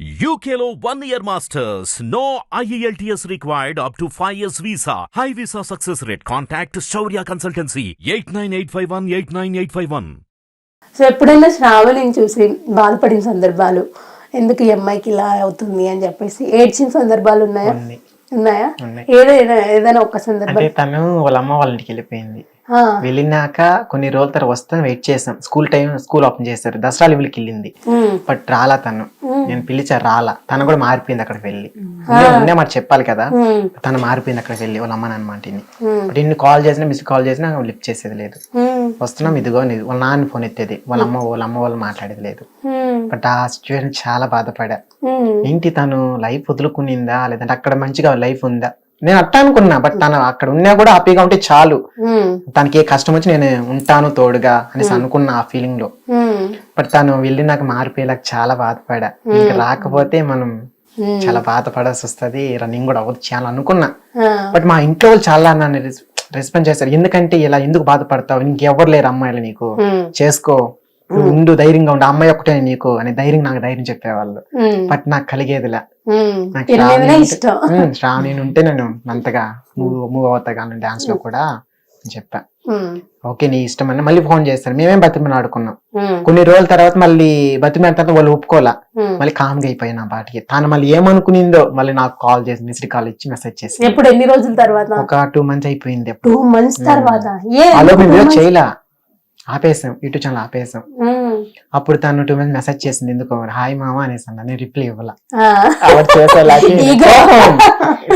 UKLO one year masters. No E IELTS required up to 5 years visa. High visa success rate. Contact Shaurya Consultancy 89851 89851. So ఎప్పుడైనా శ్రావణిని చూసి బాధపడిన సందర్భాలు ఎందుకు ఈ అమ్మాయికి ఇలా అవుతుంది అని చెప్పేసి ఏడ్చిన సందర్భాలు ఉన్నాయా. ఉన్నాయా. ఏదైనా ఏదైనా ఒక సందర్భం తను వాళ్ళ అమ్మ వాళ్ళ ఇంటికి వెళ్ళిపోయింది వెళ్ళినాక కొన్ని రోజుల తర్వాత వస్తాను వెయిట్ చేసాం స్కూల్ టైం స్కూల్ ఓపెన్ చేశారు దసరా లీవ్లకి వెళ్ళింది. బట్ రాలా తను. నేను పిలిచా రాలా. తను కూడా మారిపోయింది అక్కడికి వెళ్ళి. ముందే- మాట చెప్పాలి కదా. తను మారిపోయింది అక్కడికి వెళ్ళి వాళ్ళ అమ్మ నాన్న ఉమ్, బట్ ఇన్ని కాల్ చేసినా మిస్ కాల్ చేసినా లిఫ్ట్ చేసేది లేదు. వస్తున్నాం ఇదిగో. వాళ్ళ నాన్న ఫోన్ ఎత్తేది. వాళ్ళ అమ్మ వాళ్ళ అమ్మ వాళ్ళు మాట్లాడేది లేదు. బట్ ఆ సిచ్యువేషన్ చాలా బాధపడా. ఏంటి తను? లైఫ్ వదులుకునిందా? లేదంటే అక్కడ మంచిగా లైఫ్ ఉందా? నేను అట్టా అనుకున్నా బట్ తను అక్కడ ఉన్నా కూడా హ్యాపీగా ఉంటే చాలు. తనకి ఏ కష్టం వచ్చి నేను ఉంటాను తోడుగా అనేసి అనుకున్నా ఆ ఫీలింగ్లో. బట్ తను వెళ్ళి నాకు మారిపోయేలాగా చాలా బాధపడా. ఇంకా రాకపోతే మనం చాలా బాధపడాల్సి వస్తుంది రన్నింగ్ కూడా అవ్వదు చాలా అనుకున్నా. బట్ మా ఇంట్లో వాళ్ళు చాలా నన్ను రెస్పాన్స్ చేస్తారు. ఎందుకంటే ఇలా ఎందుకు బాధపడతావు? ఇంకెవ్వరు లేరు అమ్మాయిలు నీకు. చేసుకో. ఉండు ధైర్యంగా ఉండు అమ్మాయి ఒకటే నీకు అనే ధైర్యం నాకు ధైర్యం చెప్పేవాళ్ళు. బట్ నాకు కలిగేదిలా. శ్రావణి ఉంటే- నేను అంతగా మూవ్ మూవ్ అవుతా కానీ డాన్స్లో కూడా చెప్పా. ఓకే నీ ఇష్టం అని మళ్ళీ ఫోన్ చేస్తాను. మేమేం బతిమని ఆడుకున్నాం కొన్ని రోజుల తర్వాత మళ్ళీ బతిమని తర్వాత వాళ్ళు ఒప్పుకోలా. మళ్ళీ కామ్గా అయిపోయినా బాటికి తాను మళ్ళీ ఏమనుకునిందో మళ్ళీ నాకు కాల్ చేసి మిస్డ్ కాల్ ఇచ్చి మెసేజ్ చేసి ఎప్పుడు? ఎన్ని రోజుల తర్వాత? ఒక టూ మంత్స్ అయిపోయింది టూ మంత్స్ తర్వాత? చేయలా. ఆపేసాం యూట్యూబ్ ఛానల్ ఆపేసాం అప్పుడు తను టూ మంత్స్ మెసేజ్ చేసింది ఎందుకో హాయ్ మామ అనేసి అన్న. నేను రిప్లై ఇవ్వాల.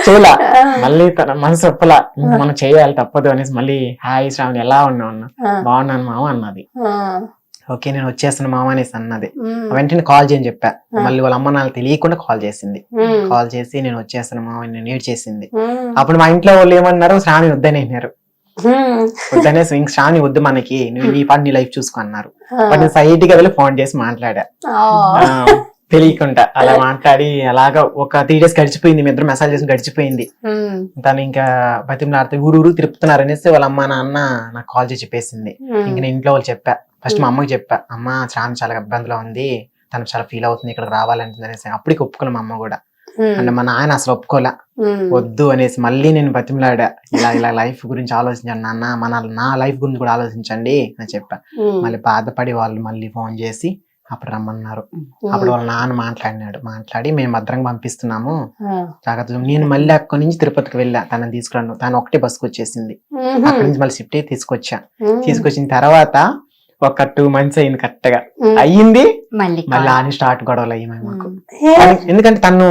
చేయలా మళ్ళీ తన మనసు ఒప్పలా. మనం చేయాలి తప్పదు అనేసి మళ్ళీ హాయ్ శ్రావణి ఎలా ఉన్నావు? అన్న. బాగున్నాను మామ అన్నది. ఓకే నేను వచ్చేస్తాను మామ అనేసి అన్నది. వెంటనే కాల్ చేయని చెప్పా. మళ్ళీ వాళ్ళ అమ్మ నాకు తెలియకుండా కాల్ చేసింది. కాల్ చేసి నేను వచ్చేస్తాను మామ నేను ఏడ్ చేసింది. అప్పుడు మా ఇంట్లో వాళ్ళు ఏమన్నారు? శ్రావణి వద్దని ఇంక శ్రావణి వద్దు మనకి. నువ్వు నీ పాటు నీ లైఫ్ చూసుకో అన్నారు బట్ నేను సైట్గా వెళ్ళి ఫోన్ చేసి మాట్లాడా. తెలియకుండా అలా మాట్లాడి అలాగా ఒక త్రీ డేస్ గడిచిపోయింది. మీ ఇద్దరు మెసేజ్ చేసి గడిచిపోయింది. తను ఇంకా బతిమలాడితే ఊరు ఊరు తిరుపుతున్నారు అనేసి వాళ్ళ అమ్మ నాన్న నాకు కాల్ చేసి చెప్పేసింది. ఇంక నేను ఇంట్లో వాళ్ళు చెప్పా. ఫస్ట్ మా అమ్మకి చెప్పా. అమ్మ చాలా చాలా ఇబ్బందిలో ఉంది. తను చాలా ఫీల్ అవుతుంది. ఇక్కడ రావాలంటుంది అనేసి అప్పటికి ఒప్పుకున్నా మా అమ్మ కూడా. అంటే మా నాన్న అసలు ఒప్పుకోలే. వద్దు అనేసి మళ్ళీ నేను బతిమలాడా ఇలా ఇలా లైఫ్ గురించి ఆలోచించండి నాన్న మన నా లైఫ్ గురించి కూడా ఆలోచించండి అని చెప్పా. మళ్ళీ బాధపడి వాళ్ళు మళ్ళీ ఫోన్ చేసి అప్పుడు రమ్మన్నారు. అప్పుడు వాళ్ళ నాన్న మాట్లాడినాడు. మాట్లాడి మేము భద్రంగా పంపిస్తున్నాము. ఆ, జాగ్రత్తగా నేను మళ్ళీ అక్కడి నుంచి తిరుపతికి వెళ్ళా. తనని తీసుకురాను. తను ఒకటే బస్కి వచ్చేసింది. అక్కడి నుంచి మళ్ళీ షిఫ్ట్ అయ్యి తీసుకొచ్చా. తీసుకొచ్చిన తర్వాత ఒక టూ మంత్స్ అయింది కరెక్ట్గా. అయ్యింది? మళ్ళీ మళ్ళీ ఆని స్టార్ట్ గొడవలు అయ్యి మాకు. ఎందుకంటే తను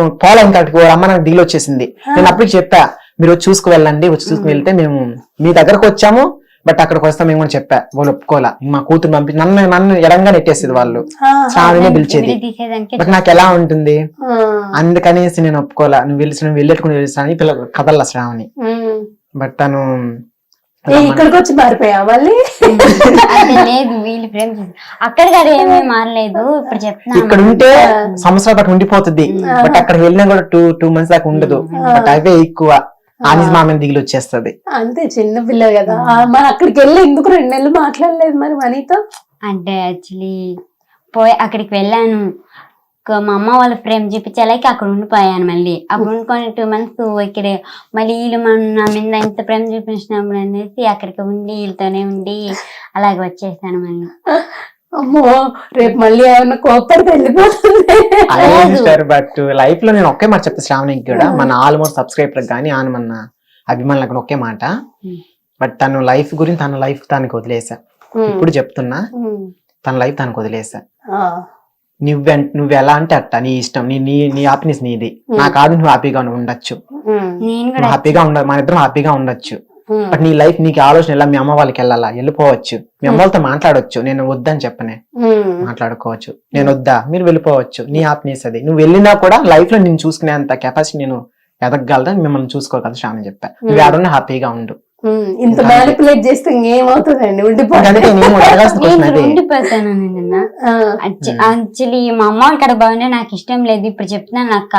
కట్టుకు వాళ్ళ అమ్మ నాకు దిగులు వచ్చేసింది. నేను అప్పటికి చెప్పా మీరు వచ్చి చూసుకు వెళ్ళండి వచ్చి చూసుకు వెళ్తే మేము మీ దగ్గరకు వచ్చాము బట్ అక్కడికి వస్తాం మేము కూడా చెప్పా. వాళ్ళు ఒప్పుకోలా. మా కూతురు పంపి నన్ను నన్ను ఎడంగా నెట్టేసేది వాళ్ళు. శ్రావణినే పిలిచేది. బట్ నాకు ఎలా ఉంటుంది? అందుకనేసి నేను ఒప్పుకోలా. నువ్వు వెళ్ళి నువ్వు వెళ్ళేట్టుకుని వెళ్ళి పిల్ల కదల్లా శ్రావణి. బట్ తను ఇక్కడికి వచ్చి మారిపోయా మళ్ళీ? లేదు వీళ్ళు ప్రేమ అక్కడ కాదు ఏమీ మారలేదు ఇప్పుడు చెప్తున్నాను ఇక్కడ ఉంటే సంవత్సరాల పాటు ఉండిపోతుంది. బట్ అక్కడ వెళ్ళినా కూడా టూ టూ మంత్స్ దాకా ఉండదు. బట్ అవే ఎక్కువ. ఆనిస్ మామని దిగులు వచ్చేస్తది. అంతే చిన్న పిల్ల కదా. ఆ, మరి అక్కడికి వెళ్ళి ఎందుకు రెండు నెలలు మాట్లాడలేదు మరి మనీతో? అంటే యాక్చువల్లీ పోయి అక్కడికి వెళ్ళాను. మా అమ్మ వాళ్ళ ప్రేమ చూపించాలకి అక్కడ ఉండిపోయాను మళ్ళీ. అప్పుడు ఉండుకొని టూ మంత్స్ ఇక్కడ మళ్ళీ వీళ్ళు మన నా మీద ఇంత ప్రేమ చూపించినప్పుడు అనేసి అక్కడికి ఉండి వీళ్ళతోనే ఉండి అలాగే వచ్చేసాను మళ్ళీ. అమ్మో రేపు మళ్ళీ ఏమన్నా కోపడితే వెళ్ళిపోతుంది. సార్ బట్ లైఫ్లో నేను ఒకే మాట చెప్తా శ్రావణికి కూడా మన ఆల్మోస్ట్ సబ్స్క్రైబర్ కానీ ఆన్ మన అభిమానులకు ఒకే మాట. బట్ తను లైఫ్ గురించి తన లైఫ్ తనకి వదిలేసా. ఉమ్, ఇప్పుడు చెప్తున్నా తన లైఫ్ తనకు వదిలేసా. ఆ, నువ్వు నువ్వు ఎలా అంటే అట్ట నీ ఇష్టం. నీ నీ నీ హ్యాపీనెస్ నీది. నా కాదు నువ్వు హ్యాపీగా ఉండొచ్చు. నువ్వు హ్యాపీగా ఉండ మన ఇద్దరం హ్యాపీగా ఉండొచ్చు. బట్ నీ లైఫ్ నీకు ఆలోచన ఎలా? మీ అమ్మ వాళ్ళకి వెళ్ళాలా? వెళ్ళిపోవచ్చు. మీ అమ్మ వాళ్ళతో మాట్లాడొచ్చు. నేను వద్దని చెప్పనే. మాట్లాడుకోవచ్చు. నేను వద్దా? మీరు వెళ్ళిపోవచ్చు. నీ హ్యాపీనెస్ అది. నువ్వు వెళ్ళినా కూడా లైఫ్లో నేను చూసుకునేంత కెపాసిటీ నేను ఎదగగలదా మిమ్మల్ని చూసుకోగలదు శ్రావణి చెప్పా. నువ్వు ఆడున్న హ్యాపీగా ఉండు. ఇంత మ్యానిపులేట్ చేస్తే ఇంకేమవుతుందండి? ఉండిపోతుంది అందుకే నేను అడగాల్సిన క్వశ్చన్ నేను అదే? ఉండిపోతాను నిన్న. యాక్చువల్లీ మా అమ్మ వాళ్ళ కడ బాగుంటే నాకు ఇష్టం లేదు. ఇప్పుడు చెప్తున్నాను అక్క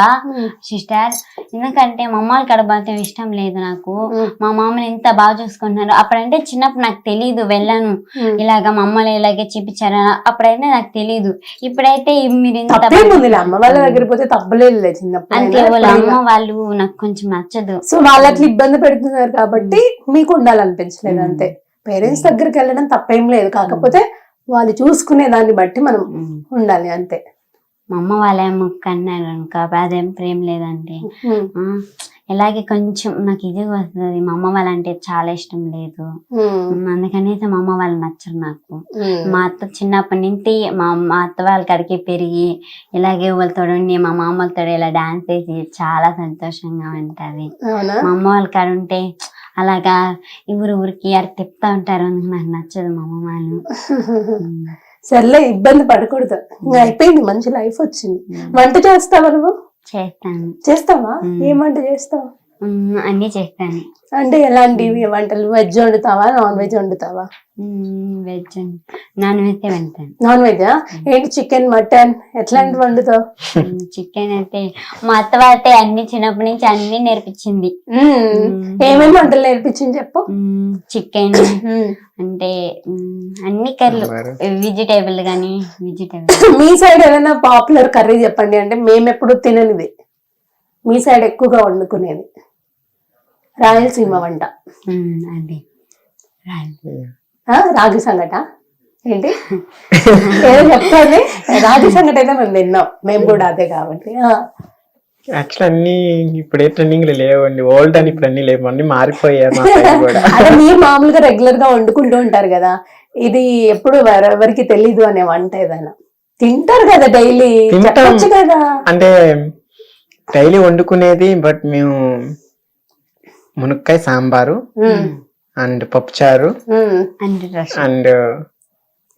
సిస్టర్. ఎందుకంటే మా అమ్మ వాళ్ళ కడ బాగా ఇష్టం లేదు నాకు. మా మామని ఎంత బాగా చూసుకుంటున్నారు అప్పుడంటే చిన్నప్పుడు నాకు తెలియదు వెళ్ళాను. ఇలాగ మా అమ్మలు ఇలాగే చూపించారు? అప్పుడైతే నాకు తెలియదు ఇప్పుడైతే మీరు అమ్మ వాళ్ళ దగ్గర పోతే తప్పలేదులే చిన్నప్పుడు. అంతే వాళ్ళ. అమ్మ వాళ్ళు నాకు కొంచెం నచ్చదు. సో వాళ్ళు అట్లా ఇబ్బంది పెడుతున్నారు కాబట్టి మీకు ఉండాలనిపించలేదు అంతే పేరెంట్స్ దగ్గరికి వెళ్ళడం తప్పేం లేదు. కాకపోతే వాళ్ళు చూసుకునే దాన్ని బట్టి మనం ఉండాలి అంతే. మా అమ్మ వాళ్ళేమో కన్నారు అనుకో అదేం ప్రేమ లేదంటే. ఇలాగే కొంచెం నాకు ఇది వస్తుంది మా అమ్మ వాళ్ళంటే చాలా ఇష్టం లేదు. అందుకనేసి మా అమ్మ వాళ్ళు నచ్చరు నాకు. మా అత్త చిన్నప్పటి నుంచి మా మా అత్త వాళ్ళ కడికి పెరిగి ఇలాగే వాళ్ళతో ఉండి మా మామలతో ఇలా డాన్స్ చేసి చాలా సంతోషంగా ఉంటది. అవునా? మా అమ్మ వాళ్ళ కాడ ఉంటే అలాగా ఊరు ఊరికి అక్కడ తిప్పుతా ఉంటారు నాకు నచ్చదు మా అమ్మ వాళ్ళు. సర్లే ఇబ్బంది పడకూడదు. ఇంకా అయిపోయింది మంచి లైఫ్ వచ్చింది. వంట చేస్తావా నువ్వు? చేస్తాను. చేస్తావా. ఏం వంట చేస్తావు? అన్నీ చేస్తాను. అంటే ఎలాంటివి? వంటలు? వెజ్ వండుతావా? నాన్ వెజ్ వండుతావా? వెజ్ నాన్ వెజ్ వెళ్తాను నాన్ వెజ్ ఏంటి చికెన్ మటన్? ఎట్లాంటి వండుతావు? చికెన్ అయితే మా అత్త వాళ్ళతే అన్ని చిన్నప్పటి నుంచి అన్ని నేర్పించింది. మ్మ్. ఏమేమి వంటలు నేర్పించింది చెప్పు? చికెన్. అంటే అన్ని కర్రీలు. వెజిటేబుల్ గానీ వెజిటేబుల్ మీ సైడ్ ఏదైనా పాపులర్ కర్రీ చెప్పండి. అంటే మేము ఎప్పుడు తిననిది. మీ సైడ్ ఎక్కువగా వండుకునేది. రాయలసీమ వంట. అది రాగి సంగట. ఏంటి? ఏదో చెప్తాను రాగి సంగట అయితే మేము తిన్నాం. మేము కూడా అదే కాబట్టి ఆ. యాక్చువల్ అన్ని ఇప్పుడే ట్రెండింగ్ లేవండి. ఓల్డ్ అని ఇప్పుడు అన్ని లేవు. అన్ని మారిపోయాయి అదే మీరు మామూలుగా రెగ్యులర్గా వండుకుంటూ ఉంటారు కదా. ఇది ఎప్పుడు ఎవర- ఎవరికి తెలీదు అనే వంట ఏదైనా. తింటారు కదా డైలీ. కదా. అంటే డైలీ వండుకునేది బట్ మేము మునక్కాయ సాంబారు. అండ్ పప్పుచారు. అండ్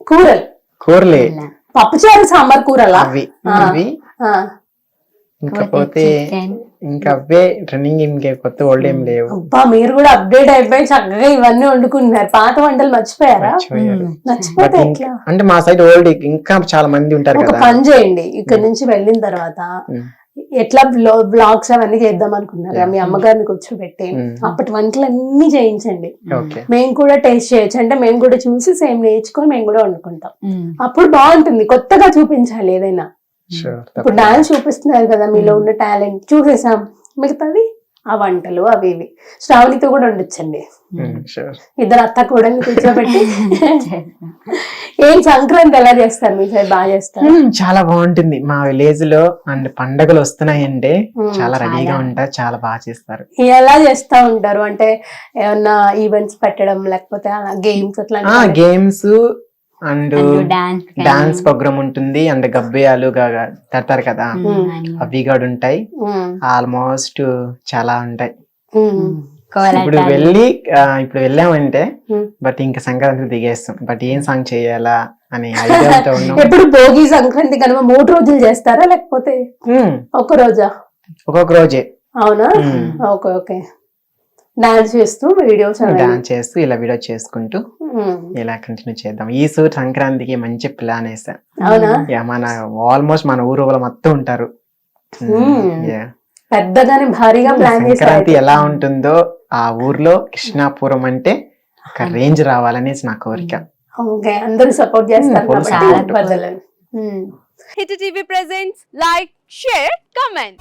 కూరలు. కూరలే. పప్పుచారు సాంబార్ కూరలా? అవి. అవి ఆ. ఇంకపోతే ఇంకా అవే ట్రెండింగ్ ఇంకే కొత్త ఓల్డ్ ఏం లేవు. అబ్బా మీరు కూడా అప్డేట్ అయిపోయి చక్కగా ఇవన్నీ వండుకుంటున్నారు పాత వంటలు మర్చిపోయారా. మర్చిపోతే అంటే మా సైడ్ ఓల్డ్ ఇంకా చాలా మంది ఉంటారు ఒక పని చేయండి. ఇక్కడ నుంచి వెళ్ళిన తర్వాత. ఎట్లా బ్లాగ్స్ అవన్నీ చేద్దాం అనుకున్నారు? మీ అమ్మగారిని కూర్చోబెట్టి. ఉమ్. అప్పటి వంటలు అన్ని చేయించండి మేము కూడా టేస్ట్ చేయొచ్చు. అంటే మేము కూడా చూసి సేమ్ నేర్చుకొని మేము కూడా వండుకుంటాం. అప్పుడు బాగుంటుంది. కొత్తగా చూపించాలి ఏదైనా. ఇప్పుడు డాన్స్ చూపిస్తున్నారు కదా మీలో ఉన్న టాలెంట్. చూసేసాం. మిగతాది ఆ వంటలు అవి ఇవి శ్రావణితో కూడా ఉండొచ్చండి షూర్ ఇద్దరు అత్త కూడా కూర్చోబెట్టి ఏం సంక్రాంతి ఎలా చేస్తారు? మీ సైడ్ బాగా చేస్తారు? చాలా బాగుంటుంది. మా విలేజ్లో అండ్ పండగలు వస్తున్నాయంటే ఉమ్, చాలా రెడీగా చాలా. ఉంటారు చాలా బాగా చేస్తారు. ఎలా చేస్తా ఉంటారు? అంటే ఏమన్నా ఈవెంట్స్ పెట్టడం లేకపోతే అలా గేమ్స్ అట్లా ఆ గేమ్స్ అండ్ డాన్స్ ప్రోగ్రామ్ ఉంటుంది. అండ్ గబ్బేయాలు గా- తడతారు కదా? అవి కూడా ఉంటాయి. ఆల్మోస్ట్ చాలా ఉంటాయి. ఇప్పుడు వెళ్ళి ఇప్పుడు వెళ్ళామంటే. బట్ ఇంకా సంక్రాంతి దిగేస్తాం. బట్ ఏం సాంగ్ చేయాలా అని ఐడియాతో ఉన్నాం. ఎప్పుడు భోగి సంక్రాంతి కనుమ మూడు రోజులు చేస్తారా లేకపోతే ఉమ్, ఒక రోజా? ఒక్కొక్క రోజే. అవునా. Okay okay. డాన్స్ చేస్తూ వీడియోస్ డాన్స్ చేస్తూ ఇలా వీడియో చేసుకుంటూ ఇలా కంటిన్యూ చేద్దాం. ఈ సూర్ సంక్రాంతికి మంచి ప్లాన్ వేసా. అవునా? యా, మన ఆల్మోస్ట్ మన ఊరు వాళ్ళు మొత్తం ఉంటారు. Hmm. యా. పెద్దగానే భారీగా ప్లాన్ సంక్రాంతి ఎలా ఉంటుందో ఆ ఊర్లో కృష్ణాపురం అంటే ఒక రేంజ్ రావాలనేసి నా కోరిక. ఓకే అందరూ సపోర్ట్ చేస్తారు. Hit TV presents like share comment